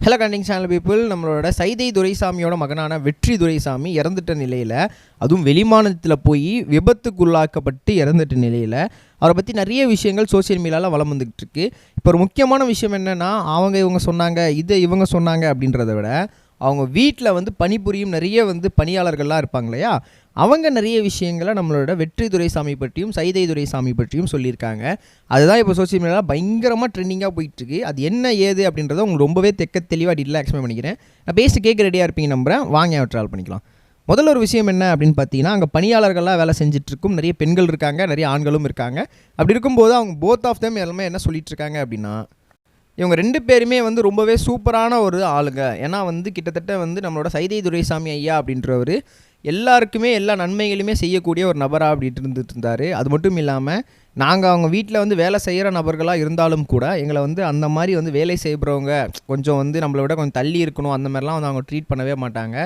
Hello கண்டிங் channel people நம்மளோட சைதை துரைசாமியோட மகனான வெற்றி துரைசாமி இறந்துட்ட நிலையில் அதுவும் வெளிமாநிலத்தில் போய் விபத்துக்குள்ளாக்கப்பட்டு இறந்துட்ட நிலையில் அவரை பற்றி நிறைய விஷயங்கள் சோஷியல் மீடியாவில் வளம் வந்துகிட்டு இருக்கு. இப்போ ஒரு முக்கியமான விஷயம் என்னென்னா அவங்க இவங்க சொன்னாங்க இது இவங்க சொன்னாங்க அப்படின்றத விட அவங்க வீட்டில் வந்து பணிபுரியும் நிறைய வந்து பணியாளர்கள்லாம் இருப்பாங்க இல்லையா அவங்க நிறைய விஷயங்களை நம்மளோட வெற்றி துரைசாமி பற்றியும் சைதை துரைசாமி பற்றியும் சொல்லியிருக்காங்க. அதுதான் இப்போ சோஷியல் மீடியாவில் பயங்கரமாக ட்ரெண்டிங்காக போயிட்டுருக்கு. அது என்ன ஏது அப்படின்றத உங்களுக்கு ரொம்பவே தெக்க தெளிவாக டீட்டில் எக்ஸ்பிளைன் பண்ணிக்கிறேன். நான் பேசி கேட்க ரெடியாக இருப்பீங்க நம்புறேன். வாங்க ட்ராவல் பண்ணிக்கலாம். முதல்ல ஒரு விஷயம் என்ன அப்படின்னு பார்த்தீங்கன்னா அங்கே பணியாளர்கள்லாம் வேலை செஞ்சிட்ருக்கும். நிறைய பெண்கள் இருக்காங்க நிறைய ஆண்களும் இருக்காங்க. அப்படி இருக்கும்போது அவங்க போத் ஆஃப் தேம் எல்லாமே என்ன சொல்லிட்டு இருக்காங்க அப்படின்னா இவங்க ரெண்டு பேருமே வந்து ரொம்பவே சூப்பரான ஒரு ஆளுங்க. ஏன்னா வந்து கிட்டத்தட்ட வந்து நம்மளோட சைதை துரைசாமி ஐயா அப்படின்றவர் எல்லாருக்குமே எல்லா நன்மைகளுமே செய்யக்கூடிய ஒரு நபராக அப்படின்ட்டு இருந்துட்டு இருந்தார். அது மட்டும் இல்லாமல் நாங்கள் அவங்க வீட்டில் வந்து வேலை செய்கிற நபர்களாக இருந்தாலும் கூட எங்களை வந்து அந்த மாதிரி வந்து வேலை செய்கிறவங்க கொஞ்சம் வந்து நம்மளை விட கொஞ்சம் தள்ளி இருக்கணும் அந்த மாதிரிலாம் வந்து அவங்க ட்ரீட் பண்ணவே மாட்டாங்க.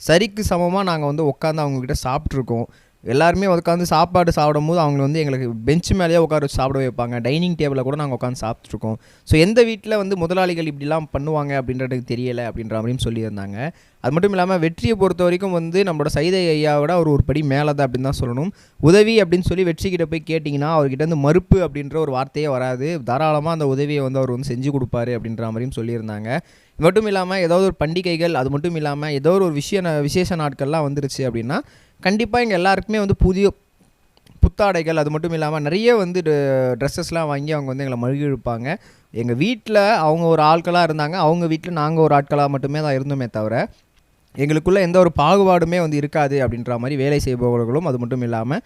சரிக்கு சமமாக நாங்கள் வந்து உட்காந்து அவங்கக்கிட்ட சாப்பிட்ருக்கோம் எல்லாருமே உட்காந்து சாப்பாடு சாப்பிடும் போது அவங்களை வந்து எங்களுக்கு பெஞ்ச் மேலேயே உட்கார வச்சு சாப்பிட வைப்பாங்க. டைனிங் டேபிளில் கூட நாங்கள் உட்காந்து சாப்பிட்ருக்கோம் ஸோ எந்த வீட்டில் வந்து முதலாளிகள் இப்படிலாம் பண்ணுவாங்க அப்படின்றது தெரியலை அப்படின்ற மாதிரியும் சொல்லியிருந்தாங்க. அது மட்டும் இல்லாமல் வெற்றியை பொறுத்த வரைக்கும் வந்து நம்மளோட சைதை ஐயாவோட அவர் ஒரு படி மேலே தான் அப்படின்னு தான் சொல்லணும். உதவி அப்படின்னு சொல்லி வெற்றிக்கிட்ட போய் கேட்டிங்கன்னா அவர்கிட்ட வந்து மறுப்பு அப்படின்ற ஒரு வார்த்தையே வராது. தாராளமாக அந்த உதவியை வந்து அவர் வந்து செஞ்சு கொடுப்பாரு அப்படின்ற மாதிரியும் சொல்லியிருந்தாங்க. மட்டும் இல்லாமல் ஏதாவது ஒரு பண்டிகைகள் அது மட்டும் இல்லாமல் ஏதோ ஒரு விஷய விசேஷ நாட்கள்லாம் வந்துருச்சு அப்படின்னா கண்டிப்பாக எங்கள் எல்லாருக்குமே வந்து புதிய புத்தாடைகள் அது மட்டும் இல்லாமல் நிறைய வந்து ட்ரெஸ்ஸஸ்லாம் வாங்கி அவங்க வந்து எங்களை மகிழ்விப்பாங்க எங்கள் வீட்டில் அவங்க ஒரு ஆட்களாக இருந்தாங்க. அவங்க வீட்டில் நாங்கள் ஒரு ஆட்களாக மட்டுமே தான் இருந்தோமே தவிர எங்களுக்குள்ளே எந்த ஒரு பாகுபாடுமே வந்து இருக்காது அப்படின்ற மாதிரி வேலை செய்பவர்களும் அது மட்டும் இல்லாமல்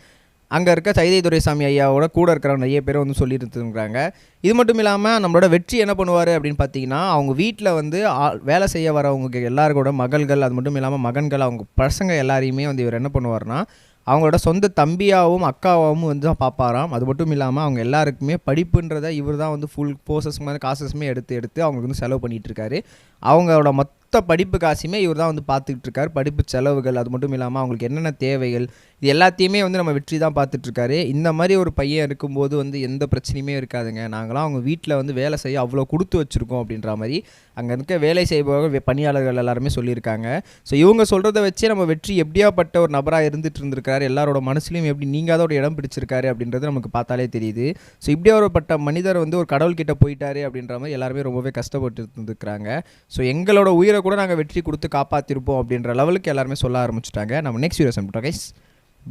அங்கே இருக்க சைதை துரைசாமி ஐயாவோட கூட இருக்கிற நிறைய பேர் வந்து சொல்லியிருந்துருக்குறாங்க. இது மட்டும் இல்லாமல் நம்மளோட வெற்றி என்ன பண்ணுவார் அப்படின்னு பார்த்தீங்கன்னா அவங்க வீட்டில் வந்து ஆள் வேலை செய்ய வரவங்க எல்லாருக்கூட மகள்கள் அது மட்டும் இல்லாமல் மகன்கள் அவங்க பசங்க எல்லாரையுமே வந்து இவர் என்ன பண்ணுவார்னா அவங்களோட சொந்த தம்பியாகவும் அக்காவாகவும் வந்து தான் பார்ப்பாராம் அது மட்டும் இல்லாமல் அவங்க எல்லாருக்குமே படிப்புன்றதை இவர் தான் வந்து ஃபுல் போர்சஸ் மாதிரி காசஸுமே எடுத்து எடுத்து அவங்களுக்கு வந்து செலவு பண்ணிகிட்டு இருக்காரு. அவங்களோட மொத்த படிப்பு காசுமே இவர் தான் வந்து பார்த்துக்கிட்டு இருக்காரு படிப்பு செலவுகள் அது மட்டும் இல்லாமல் அவங்களுக்கு என்னென்ன தேவைகள் இது எல்லாத்தையுமே வந்து நம்ம வெற்றி தான் பார்த்துட்ருக்காரு. இந்த மாதிரி ஒரு பையன் இருக்கும்போது வந்து எந்த பிரச்சனையுமே இருக்காதுங்க. நாங்களாம் அவங்க வீட்டில் வந்து வேலை செய்ய அவ்வளோ கொடுத்து வச்சுருக்கோம் அப்படின்ற மாதிரி அங்கே இருக்க வேலை செய்பவர்கள் பணியாளர்கள் எல்லாருமே சொல்லியிருக்காங்க. ஸோ இவங்க சொல்கிறத வச்சே நம்ம வெற்றி எப்படியாப்பட்ட ஒரு நபராக இருந்துட்டு இருந்திருக்காரு எல்லாரோட மனசுலையும் எப்படி நீங்காத ஒரு இடம் பிடிச்சிருக்காரு அப்படின்றது நமக்கு பார்த்தாலே தெரியுது. ஸோ இப்படியாகப்பட்ட மனிதர் வந்து ஒரு கடவுள்கிட்ட போயிட்டாரு அப்படின்ற மாதிரி எல்லாருமே ரொம்பவே கஷ்டப்பட்டு இருந்திருக்கிறாங்க ஸோ எங்களோட உயிரை கூட நாங்கள் வெற்றி கொடுத்து காப்பாற்றிருப்போம் அப்படின்ற லெவலுக்கு எல்லாருமே சொல்ல ஆரம்பிச்சிட்டாங்க. நம்ம நெக்ஸ்ட் வீடியோ சம்பிட்டோம் கைஸ்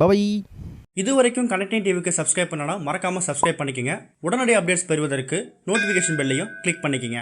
பவை இது வரைக்கும் கனெக்டிங் டிவிக்கு சப்ஸ்கிரைப் பண்ணனா மறக்காமல் சப்ஸ்கிரைப் பண்ணிக்கங்க. உடனடி அப்டேட்ஸ் பெறுவதற்கு நோட்டிஃபிகேஷன் பெல்லையும் கிளிக் பண்ணிக்கங்க.